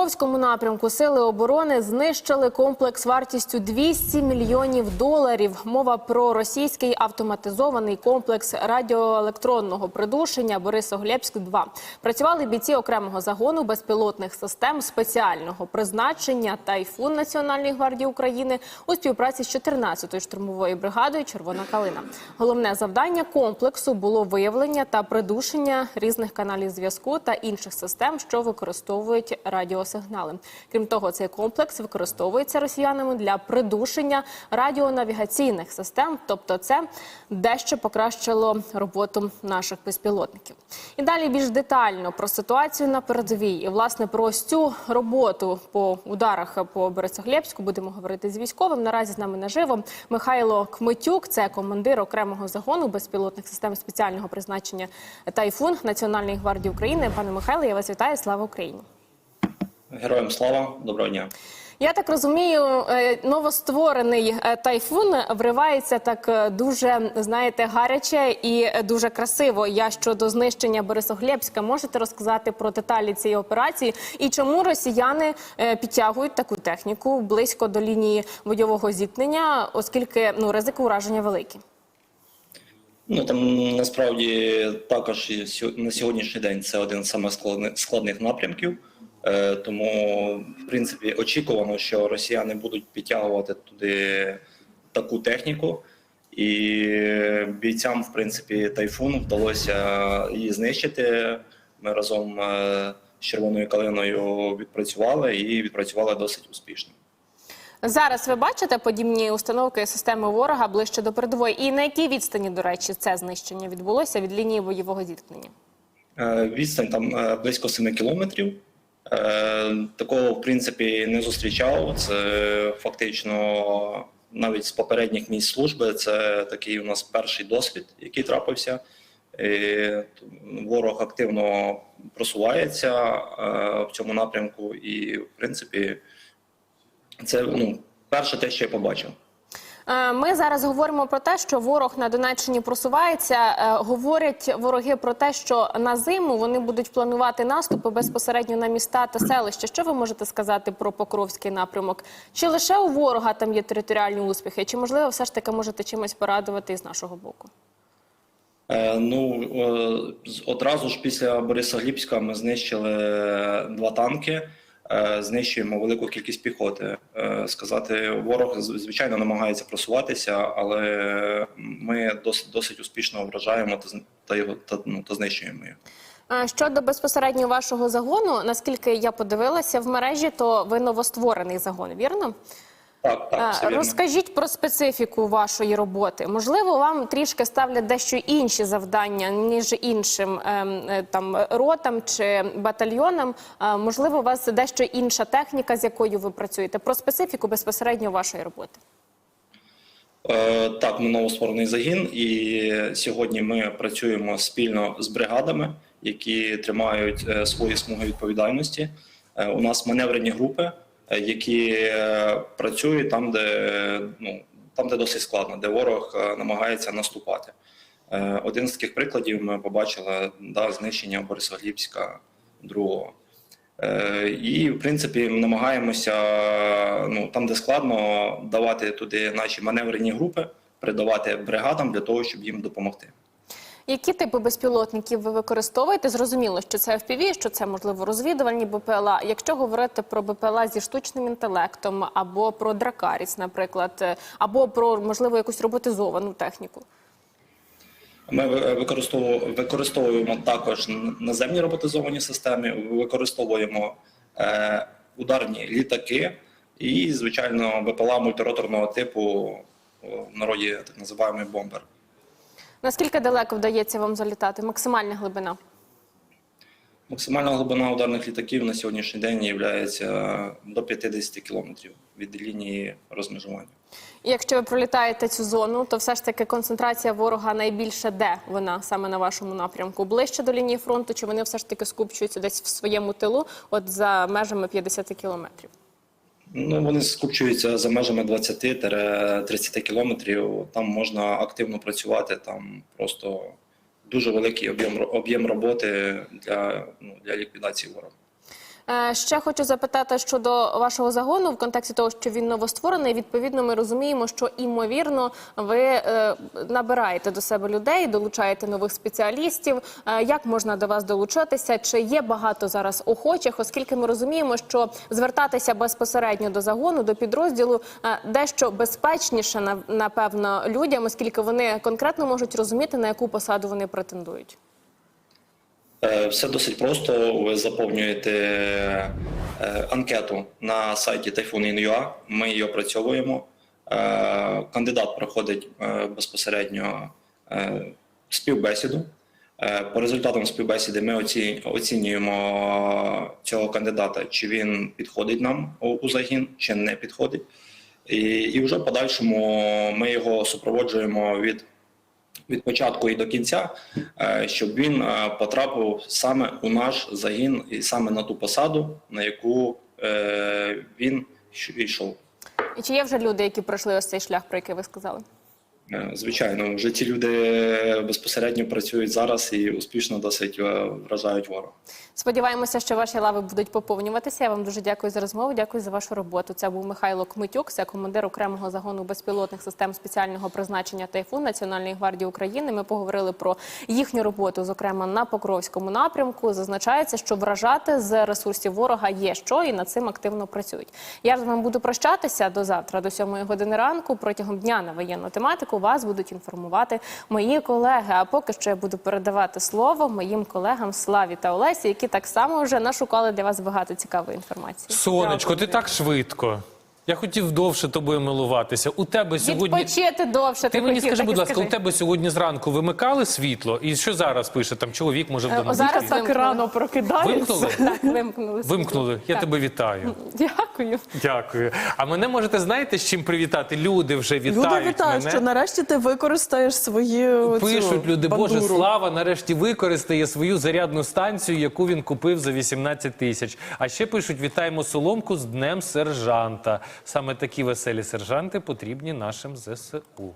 Покровському напрямку сили оборони знищили комплекс вартістю 200 мільйонів доларів. Мова про російський автоматизований комплекс радіоелектронного придушення Борисоглебськ 2 Працювали бійці окремого загону безпілотних систем спеціального призначення Тайфун Національної гвардії України у співпраці з 14-ю штурмовою бригадою Червона калина. Головне завдання комплексу було виявлення та придушення різних каналів зв'язку та інших систем, що використовують радіосигнали. Крім того, цей комплекс використовується росіянами для придушення радіонавігаційних систем, тобто це дещо покращило роботу наших безпілотників. І далі більш детально про ситуацію на передовій і власне про цю роботу по ударах по Борисоглебську будемо говорити з військовим. Наразі з нами наживо Михайло Кмитюк, це командир окремого загону безпілотних систем спеціального призначення Тайфун Національної гвардії України. Пане Михайло, я вас вітаю. Слава Україні! Героям слава, доброго дня. Я так розумію, е, новостворений е, тайфун вривається так е, дуже, знаєте, гаряче і дуже красиво. Я щодо знищення Борисоглебська можете розказати про деталі цієї операції і чому росіяни підтягують таку техніку близько до лінії бойового зіткнення, оскільки ну ризики ураження великі. Ну там насправді також на сьогоднішній день це один з самих складних напрямків. Е, тому, в принципі, очікувано, що росіяни будуть підтягувати туди таку техніку, і бійцям, в принципі, тайфун вдалося її знищити. Ми разом е, з червоною калиною відпрацювали і відпрацювали досить успішно. Зараз ви бачите подібні установки системи ворога ближче до передової. І на якій відстані, до речі, це знищення відбулося від лінії бойового зіткнення? Е, Відстань там близько 7 кілометрів. Е, Такого, в принципі, не зустрічав. Це фактично навіть з попередніх місць служби. Це такий у нас перший досвід, який трапився. І Ворог активно просувається е, в цьому напрямку, і, в принципі, це ну, перше те, що я побачив. Е, Ми зараз говоримо про те, що ворог на Донеччині просувається. Е, Говорять вороги про те, що на зиму вони будуть планувати наступи безпосередньо на міста та селища. Що ви можете сказати про Покровський напрямок? Чи лише у ворога там є територіальні успіхи? Чи можливо все ж таки можете чимось порадувати із нашого боку? Е, Ну з- одразу ж після Борисоглібська ми знищили два танки. Е, Знищуємо велику кількість піхоти. Е, Сказати, ворог звичайно намагається просуватися, але ми досить досить успішно вражаємо та його та, ну, та знищуємо його. Е, Щодо безпосередньо вашого загону, наскільки я подивилася в мережі, то ви новостворений загон, вірно? Так, так, все Е. Розкажіть про специфіку вашої роботи. Можливо, вам трішки ставлять дещо інші завдання, ніж іншим ем, е, там ротам чи батальйонам. Е, Можливо, у вас дещо інша техніка, з якою ви працюєте. Про специфіку безпосередньо вашої роботи. Е, Так, ми новостворений загін, і сьогодні ми працюємо спільно з бригадами, які тримають свої смуги відповідальності. Е, У нас маневрені групи, які е, працюють там, де ну там, де досить складно, де ворог е, намагається наступати. Е, Один з таких прикладів ми побачили да, знищення Борисоглібська другого. Е, І, в принципі, ми намагаємося ну, там, де складно, давати туди наші маневрені групи, передавати бригадам для того, щоб їм допомогти. Які типи безпілотників ви використовуєте? Зрозуміло, що це FPV, що це можливо розвідувальні БПЛА. Якщо говорити про БПЛА зі штучним інтелектом, або про дракаріс, наприклад, е, або про можливо якусь роботизовану техніку. Ми використовуємо, використовуємо також наземні роботизовані системи, використовуємо е, ударні літаки і, звичайно, БПЛА мультироторного типу, в народі так називаємо бомбер. Наскільки далеко вдається вам залітати? Максимальна глибина? Максимальна глибина ударних літаків на сьогоднішній день є до 50 кілометрів від лінії розмежування. І якщо ви пролітаєте цю зону, то все ж таки концентрація ворога найбільше де вона саме на вашому напрямку? Ближче до лінії фронту, чи вони все ж таки скупчуються десь в своєму тилу, от за межами 50 кілометрів? Ну, вони скупчуються за межами 20-30 кілометрів. Там можна активно працювати, там просто дуже великий об'єм об'єм роботи для, ну, для ліквідації ворога. Е, Ще хочу запитати щодо вашого загону в контексті того, що він новостворений. Відповідно, ми розуміємо, що імовірно ви е, набираєте до себе людей, долучаєте нових спеціалістів. Е, Як можна до вас долучитися? Чи є багато зараз охочих? Оскільки ми розуміємо, що звертатися безпосередньо до загону, до підрозділу дещо безпечніше на- напевно людям, оскільки вони конкретно можуть розуміти на яку посаду вони претендують. Е, Все досить просто. Ви заповнюєте е, анкету на сайті Typhoon.in.ua, Ми її опрацьовуємо. Е, Кандидат проходить безпосередньо співбесіду. По результатам співбесіди ми оці- оцінюємо цього кандидата, чи він підходить нам у загін, чи не підходить. І, і вже подальшому ми його супроводжуємо від від початку і до кінця, е, щоб він е, потрапив саме у наш загін і саме на ту посаду, на яку е, він йшов. І чи є вже люди, які пройшли ось цей шлях, про який ви сказали? Е, Звичайно, вже ці люди безпосередньо працюють зараз і успішно досить е, вражають ворога. Сподіваємося, що ваші лави будуть поповнюватися. Я вам дуже дякую за розмову. Дякую за вашу роботу. Це був Михайло Кмитюк, це командир окремого загону безпілотних систем спеціального призначення Тайфун Національної гвардії України. Ми поговорили про їхню роботу, зокрема на Покровському напрямку. Зазначається, що вражати з ресурсів ворога є що, і над цим активно працюють. Я з вами буду прощатися до завтра, до 7 години ранку. Протягом дня на воєнну тематику вас будуть інформувати мої колеги. А поки що я буду передавати слово моїм колегам Славі та Олесі, які так само вже нашукали для вас багато цікавої інформації. Сонечко, ти так швидко. Я хотів довше тобою милуватися. У тебе сьогодні. Відпочити довше. Ти мені хотів, скажи, так будь ласка, скажи. у тебе сьогодні зранку вимикали світло? І що зараз пише? Там чоловік може Е, вдома. о, зараз так рано прокидається. Вимкнули? Так, вимкнули. Вимкнули. Я Так. тебе вітаю. Дякую. Дякую. А мене можете знаєте з чим привітати? Люди вже вітають Люди вітають, мене. що нарешті ти використаєш свою Пишуть люди, Боже, слава нарешті використає свою зарядну станцію, яку він купив за 18 тисяч. А ще пишуть: вітаємо Соломку з Днем сержанта. Саме такі веселі сержанти потрібні нашим ЗСУ.